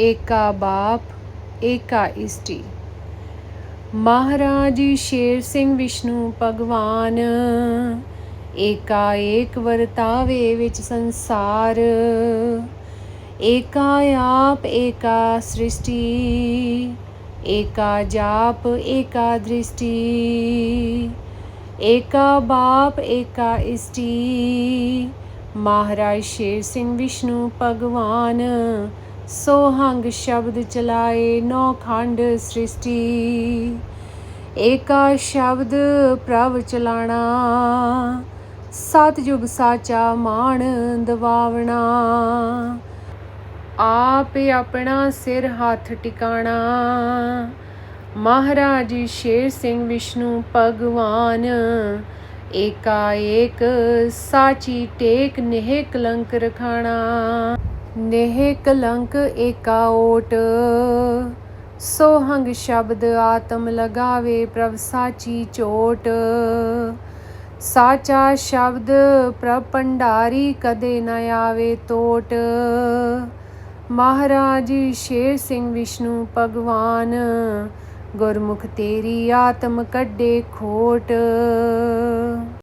ਏਕਾ ਬਾਪ, ਏਕਾ ਇਸ਼ਟੀ। ਮਹਾਰਾਜ ਸ਼ੇਰ ਸਿੰਘ ਵਿਸ਼ਨੂੰ ਭਗਵਾਨ, ਏਕਾ ਏਕ ਵਰਤਾਵੇ ਵਿੱਚ ਸੰਸਾਰ। ਏਕਾ ਆਪ, ਏਕਾ ਸ੍ਰਿਸ਼ਟੀ, ਏਕਾ ਜਾਪ, ਏਕਾ ਦ੍ਰਿਸ਼ਟੀ। ਏਕਾ ਬਾਪ, ਏਕਾ ਇਸ਼ਟੀ। ਮਹਾਰਾਜ ਸ਼ੇਰ ਸਿੰਘ ਵਿਸ਼ਨੂੰ ਭਗਵਾਨ ਸੋਹੰਗ ਸ਼ਬਦ ਚਲਾਏ, ਨੌ ਖੰਡ ਸ੍ਰਿਸ਼ਟੀ। ਏਕਾ ਸ਼ਬਦ ਪ੍ਰਭ ਚਲਾਣਾ। ਸਤਿਯੁਗ ਸਾਚਾ ਮਾਣ ਦਵਾਵਣਾ। ਆਪ ਆਪਣਾ ਸਿਰ ਹੱਥ ਟਿਕਾਣਾ। ਮਹਾਰਾਜ ਸ਼ੇਰ ਸਿੰਘ ਵਿਸ਼ਨੂੰ ਭਗਵਾਨ। ਏਕਾ ਏਕ ਸਾਚੀ ਟੇਕ ਨੇਹ ਕਲੰਕ ਰਖਾਣਾ। ਨੇਹ ਕਲੰਕ ਏਕਾ ਓਟ ਸੋਹੰਗ ਸ਼ਬਦ ਆਤਮ ਲਗਾਵੇ ਪ੍ਰਭ ਸਾਚੀ ਚੋਟ। ਸਾਚਾ ਸ਼ਬਦ ਪ੍ਰਭ ਭੰਡਾਰੀ ਕਦੇ ਨ ਆਵੇ ਤੋਟ। ਮਹਾਰਾਜ ਸ਼ੇਰ ਸਿੰਘ ਵਿਸ਼ਨੂੰ ਭਗਵਾਨ, ਗੁਰਮੁਖ ਤੇਰੀ ਆਤਮ ਕੱਢੇ ਖੋਟ।